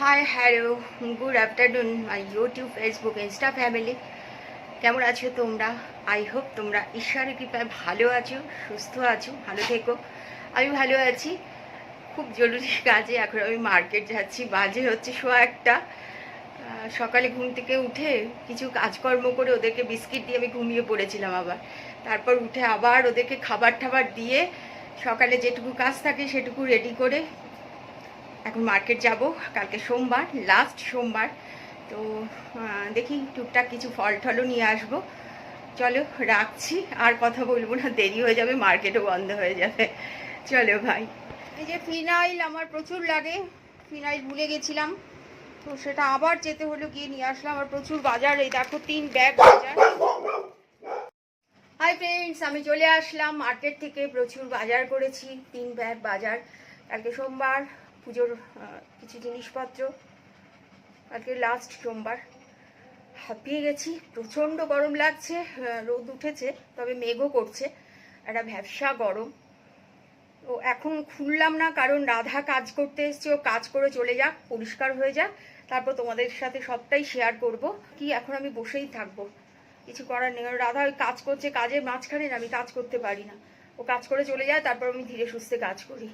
Hi hello good afternoon my YouTube Facebook Insta family কেমন আছো তোমরা? আই হোপ তোমরা ঈশ্বরের কৃপায় ভালো আছো, সুস্থ আছো, ভালো থেকো। আমি ভালো আছি। খুব জরুরি কাজে এখন আমি মার্কেট যাচ্ছি। বাজে হচ্ছে শো একটা। সকালে ঘুম থেকে উঠে কিছু কাজকর্ম করে ওদেরকে বিস্কিট দিয়ে আমি ঘুমিয়ে পড়েছিলাম আবার। তারপর উঠে আবার ওদেরকে খাবার টাবার দিয়ে সকালে যেটুকু কাজ থাকে সেটুকু রেডি করে এখন মার্কেট যাব, কালকে সোমবার লাস্ট সোমবার। তো দেখি টুকটাক কিছু ফল টলও নিয়ে আসব। চলো, রাখছি, আর কথা বলব না, দেরি হয়ে যাবে মার্কেটও বন্ধ হয়ে যাবে। চলো ভাই এই যে ফিনাইল আমার প্রচুর লাগে, ফিনাইল ভুলে গেছিলাম। তো সেটা আবার যেতে হলো, গিয়ে নিয়ে আসলাম আমার প্রচুর বাজার, এই দেখো তিন ব্যাগ বাজার। হাই ফ্রেন্ডস আমি চলে আসলাম মার্কেট থেকে প্রচুর বাজার করেছি, তিন ব্যাগ বাজার। কালকে সোমবার পুজোর কিছু জিনিসপত্র। আজকে লাস্ট সোমবার। হাঁপিয়ে গেছি, প্রচণ্ড গরম লাগছে রোদ উঠেছে, তবে মেঘও করছে, একটা ভ্যাবসা গরম। ও এখন খুললাম না, কারণ রাধা কাজ করতে এসছে, ও কাজ করে চলে যাক, পরিষ্কার হয়ে যাক, তারপর তোমাদের সাথে সবটাই শেয়ার করব। কি এখন আমি বসেই থাকব? কিছু করার নেই রাধা ওই কাজ করছে, কাজের মাঝখানে আমি কাজ করতে পারি না। ও কাজ করে চলে যায়, তারপর আমি ধীরে সুস্থে কাজ করি।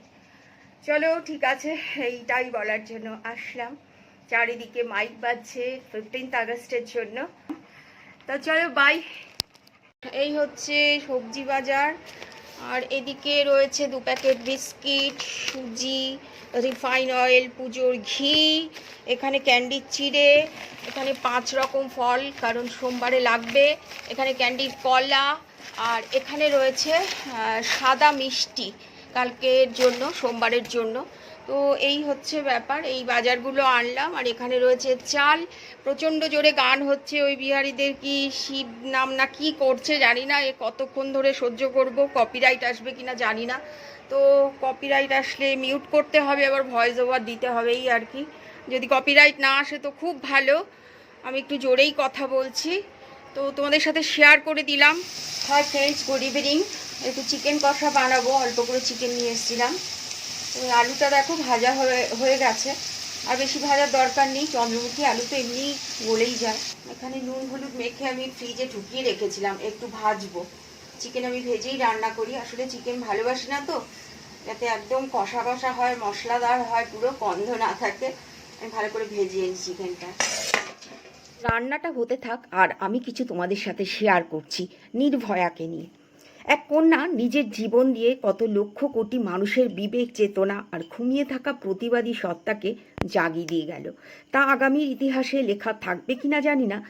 চলো, ঠিক আছে, এইটাই বলার জন্য আসলাম। চারিদিকে মাইক বাজছে ফিফটিন্থ আগস্টের জন্য। তা চলো বাই এই হচ্ছে সবজি বাজার, আর এদিকে রয়েছে দু প্যাকেট বিস্কিট, সুজি, রিফাইন অয়েল, পুজোর ঘি, এখানে ক্যান্ডির চিড়ে, এখানে পাঁচ রকম ফল, কারণ সোমবারে লাগবে। এখানে ক্যান্ডির কলা, আর এখানে রয়েছে সাদা মিষ্টি। কালকের জন্য, সোমবারের জন্য। তো এই হচ্ছে ব্যাপার। এই বাজারগুলো আনলাম আর এখানে রয়েছে চাল। প্রচণ্ড জোরে গান হচ্ছে ওই বিহারিদের কি শিব নাম না কি করছে জানি না। এ কতক্ষণ ধরে সহ্য করব কপিরাইট আসবে কি না জানি না। তো কপিরাইট আসলে মিউট করতে হবে, আবার ভয়েস ওভার দিতে হবে এই আর কি। যদি কপিরাইট না আসে তো খুব ভালো। আমি একটু জোরেই কথা বলছি। তো তোমাদের সাথে শেয়ার করে দিলাম। হাই ফ্রেন্ডস গুড ইভিনিং একটু চিকেন কষা বানাবো, অল্প করে চিকেন নিয়ে এসেছিলাম। ওই আলুটা দেখো ভাজা হয়ে হয়ে গেছে। আর বেশি ভাজার দরকার নেই, চন্দ্রমুখী আলু তো এমনি গলেই যায়। এখানে নুন হলুদ মেখে আমি ফ্রিজে ঢুকিয়ে রেখেছিলাম, একটু ভাজবো। চিকেন আমি ভেজেই রান্না করি, আসলে চিকেন ভালোবাসি না তো। যাতে একদম কষা কষা হয়, মশলাদার হয়, পুরো গন্ধ না থাকে। আমি ভালো করে ভেজিয়ে নিই চিকেনটা রান্নাটা হতে থাক, আর আমি কিছু তোমাদের সাথে শেয়ার করছি, নির্ভয়াকে নিয়ে। এক কন্যা নিজের জীবন দিয়ে কত লক্ষ কোটি মানুষের বিবেক, চেতনা আর ঘুমিয়ে থাকা প্রতিবাদী সত্তাকে জাগিয়ে দিয়ে গেল। তা আগামীর ইতিহাসে লেখা থাকবে কিনা জানি না।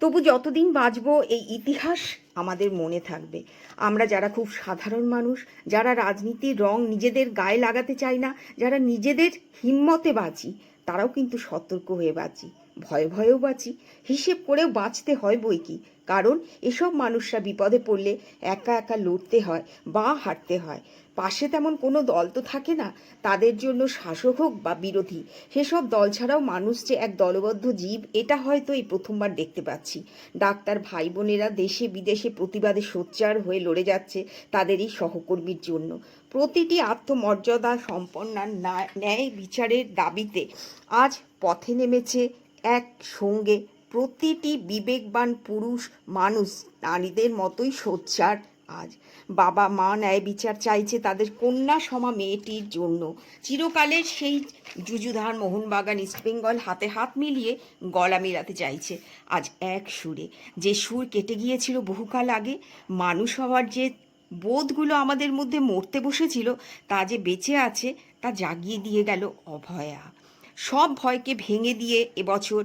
তবু যতদিন বাঁচব, এই ইতিহাস আমাদের মনে থাকবে। আমরা যারা খুব সাধারণ মানুষ, যারা রাজনীতির রং নিজেদের গায়ে লাগাতে চাই না, যারা নিজেদের হিম্মতে বাঁচি, তারাও কিন্তু সতর্ক হয়ে বাঁচি। ভয়ে ভয়েও বাঁচি, হিসেব করেও বাঁচতে হয় বই কি। কারণ এসব মানুষরা বিপদে পড়লে একা একা লড়তে হয় বা হাঁটতে হয়। পাশে তেমন কোনো দল তো থাকে না, তাদের জন্য শাসক হোক বা বিরোধী। সেসব দল ছাড়াও মানুষ যে এক দলবদ্ধ জীব, এটা হয়তো এই প্রথমবার দেখতে পাচ্ছি। ডাক্তার ভাই বোনেরা দেশে বিদেশে প্রতিবাদে সোচ্চার হয়ে লড়ে যাচ্ছে তাদের এই সহকর্মীর জন্য। প্রতিটি আত্মমর্যাদা সম্পন্নার ন্যায়- ন্যায় বিচারের দাবিতে আজ পথে নেমেছে এক সঙ্গে প্রতিটি বিবেকবান পুরুষ মানুষ নারীদের মতোই সোচ্চার। আজ বাবা মা ন্যায় বিচার চাইছে তাদের কন্যা সমা মেয়েটির জন্য। চিরকালের সেই যুযুধার মোহনবাগান ইস্টবেঙ্গল হাতে হাত মিলিয়ে গলা মেলাতে চাইছে। আজ এক সুরে যে সুর কেটে গিয়েছিল বহুকাল আগে, মানুষ হওয়ার যে বোধগুলো আমাদের মধ্যে মরতে বসেছিল, তা যে বেঁচে আছে, তা জাগিয়ে দিয়ে গেল অভয়া। সব ভয়কে ভেঙে দিয়ে এবছর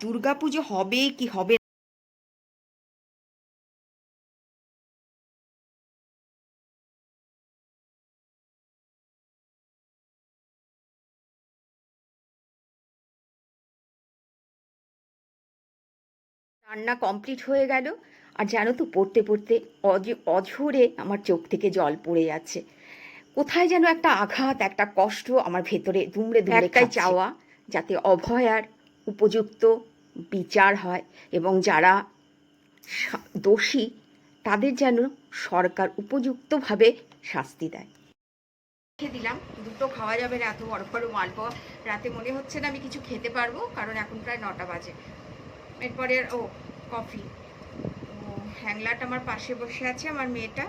দুর্গাপুজো হবে কি হবে রান্না কমপ্লিট হয়ে গেল। আর জানো তো, পড়তে পড়তে অজ, অঝরে আমার চোখ থেকে জল পড়ে যাচ্ছে। কোথায় যেন একটা আঘাত একটা কষ্ট আমার ভেতরে দুমড়ে দুমড়ে একটাই চাওয়া যাতে অভয়ার উপযুক্ত বিচার হয় এবং যারা দোষী তাদের যেন সরকার উপযুক্তভাবে শাস্তি দেয়। খেয়ে দিলাম দুটো খাওয়া যাবে না এত বড় বড় মালপোয়া রাতে মনে হচ্ছে না আমি কিছু খেতে পারব কারণ এখন প্রায় নটা বাজে। এরপরে ও কফি। ও হ্যাংলাট আমার পাশে বসে আছে আমার মেয়েটা।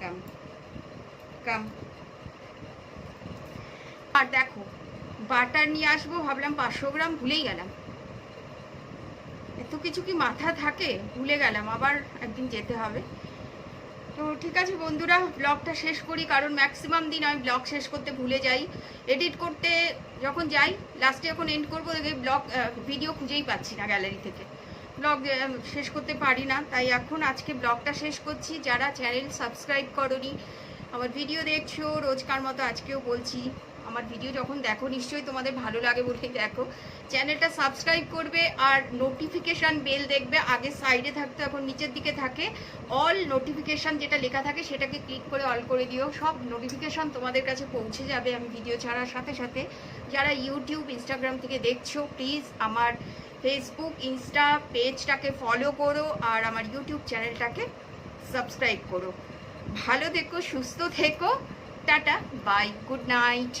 কাম কাম। আর দেখো, বাটার নিয়ে আসব, ভাবলাম পাঁচশো গ্রাম ভুলেই গেলাম। এত কিছু কি মাথা থাকে? ভুলে গেলাম, আবার একদিন যেতে হবে। তো ঠিক আছে বন্ধুরা ব্লগটা শেষ করি, কারণ ম্যাক্সিমাম দিন আমি ব্লগ শেষ করতে ভুলে যাই। এডিট করতে যখন যাই লাস্টে যখন এন্ড করব দেখে ব্লগ ভিডিও খুঁজেই পাচ্ছি না গ্যালারি থেকে। ব্লগ শেষ করতে পারি না। তাই এখন আজকে ব্লগটা শেষ করছি। যারা চ্যানেল সাবস্ক্রাইব করনি, আমার ভিডিও দেখছ, রোজকার মতো আজকেও বলছি। আমার ভিডিও যখন দেখো, নিশ্চয়ই তোমাদের ভালো লাগে বলেই দেখো। চ্যানেলটা সাবস্ক্রাইব করবে আর নোটিফিকেশান বেল দেখবে। আগে সাইডে থাকতো, এখন নিচের দিকে থাকে। অল নোটিফিকেশান যেটা লেখা থাকে, সেটাকে ক্লিক করে অল করে দিও। সব নোটিফিকেশান তোমাদের কাছে পৌঁছে যাবে আমি ভিডিও ছাড়ার সাথে সাথে। যারা ইউটিউব ইনস্টাগ্রাম থেকে দেখছ প্লিজ আমার ফেসবুক ইনস্টা পেজটাকে ফলো করো আর আমার ইউটিউব চ্যানেলটাকে সাবস্ক্রাইব করো। ভালো থেকো, সুস্থ থেকো। Tata bye good night